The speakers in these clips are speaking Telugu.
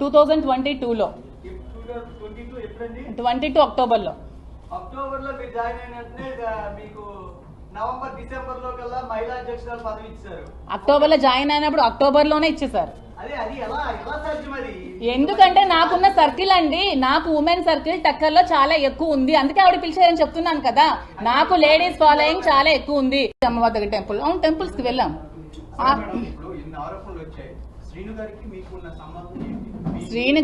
టూ థౌజండ్ ట్వంటీ టూలో ట్వంటీ టూ అక్టోబర్లో అక్టోబర్లో మీరు జాయిన్ మీకు నవంబర్ డిసెంబర్లో కల్లా మహిళా అధ్యక్షురాలు పదవి ఇచ్చారు. అక్టోబర్లో జాయిన్ అయినప్పుడు ఇచ్చేసారు ఎలా సాధ్యం అది? ఎందుకంటే నాకున్న సర్కిల్ అండి నాకు ఉమెన్ సర్కిల్ టక్కర్లో చాలా ఎక్కువ ఉంది. అందుకే ఆవిడ పిలిచారని చెప్తున్నాను కదా. నాకు లేడీస్ ఫాలోయింగ్ చాలా ఎక్కువ ఉంది. అమ్మవారి టెంపుల్ అవును టెంపుల్స్కి వెళ్ళాం. శ్రీను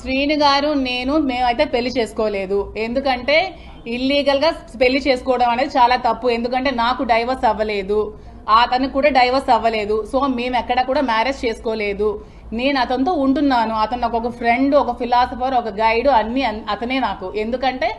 శ్రీను గారు నేను మేమైతే పెళ్ళి చేసుకోలేదు. ఎందుకంటే ఇల్లీగల్గా పెళ్ళి చేసుకోవడం అనేది చాలా తప్పు. ఎందుకంటే నాకు డైవర్స్ అవ్వలేదు. అతనికి కూడా డైవర్స్ అవ్వలేదు. సో మేము ఎక్కడ కూడా మ్యారేజ్ చేసుకోలేదు. నేను అతనితో ఉంటున్నాను. అతను నాకు ఒక ఫ్రెండ్ ఒక ఫిలాసఫర్ ఒక గైడ్ అన్ని అన్- అతనే నాకు. ఎందుకంటే